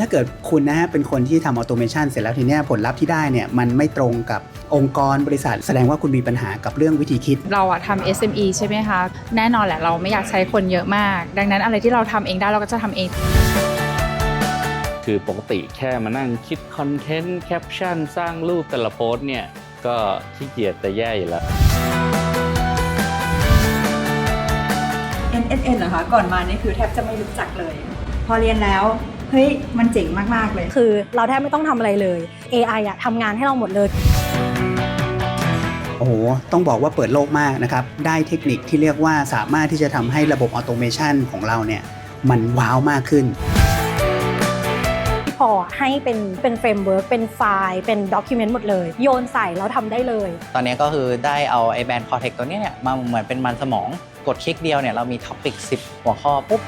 ถ้าเกิดคุณนะฮะเป็นคนที่ทำออโตเมชันเสร็จแล้วทีเนี้ยผลลัพธ์ที่ได้เนี่ยมันไม่ตรงกับองค์กรบริษัท แสดงว่าคุณมีปัญหากับเรื่องวิธีคิด เราอะทำ SME ใช่ไหมคะ แน่นอนแหละเราไม่อยากใช้คนเยอะมาก ดังนั้นอะไรที่เราทำเองได้เราก็จะทำเอง คือปกติแค่มานั่งคิดคอนเทนต์แคปชั่นสร้างรูปแต่ละโพสต์เนี่ย ก็ขี้เกียจแต่แย่อยู่แล้ว NSN เหรอคะก่อนมานี่คือแทบจะไม่รู้จักเลย พอเรียนแล้ว เฮ้ยมันเจ๋งมากๆเลย คือเราแทบไม่ต้องทำอะไรเลย AI อะทำงานให้เราหมดเลย โอ้โห ต้องบอกว่าเปิดโลกมากนะครับ ได้เทคนิคที่เรียกว่าสามารถที่จะทำให้ระบบออโตเมชันของเราเนี่ย มันว้าวมากขึ้นพี่พอให้เป็นเป็นเฟรมเวิร์กเป็นไฟล์เป็นด็อกิเมนต์หมดเลย โยนใส่แล้วทำได้เลย ตอนนี้ก็คือได้เอาไอแบนคอร์เทคตัวเนี้ยเนี่ยมาเหมือนเป็นมันสมอง กดคลิกเดียวเนี่ยเรามีท็อปิก10 หัวข้อปุ๊บ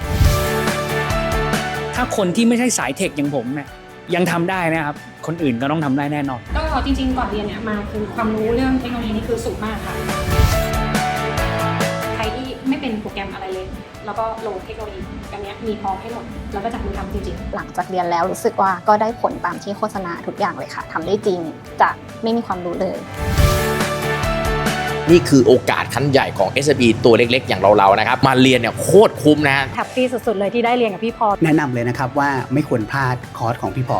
ถ้าคนที่ไม่ใช่สายเทคอย่างผมเนี่ยยังทำได้นะครับ คนอื่นก็ต้องทำได้แน่นอนก็จริง ๆ ก่อนเรียนเนี่ยมาคือความรู้เรื่องเทคโนโลยีนี่คือสูงมากค่ะ ใครที่ไม่เป็นโปรแกรมอะไรเลย แล้วก็โหลดเทคโนโลยีอันเนี้ยมีพร้อมให้หมด แล้วก็จับมือทำจริงๆ หลังจากเรียนแล้วรู้สึกว่าก็ได้ผลตามที่โฆษณาทุกอย่างเลยค่ะทำได้จริงจากไม่มีความรู้เลย นี่คือโอกาสขั้นใหญ่ของ SME ตัวเล็กๆ อย่างเราๆนะครับมาเรียนเนี่ยโคตรคุ้มนะแฮปปี้สุดๆเลยที่ได้เรียนกับพี่พอแนะนำเลยนะครับว่าไม่ควรพลาดคอร์สของพี่พอ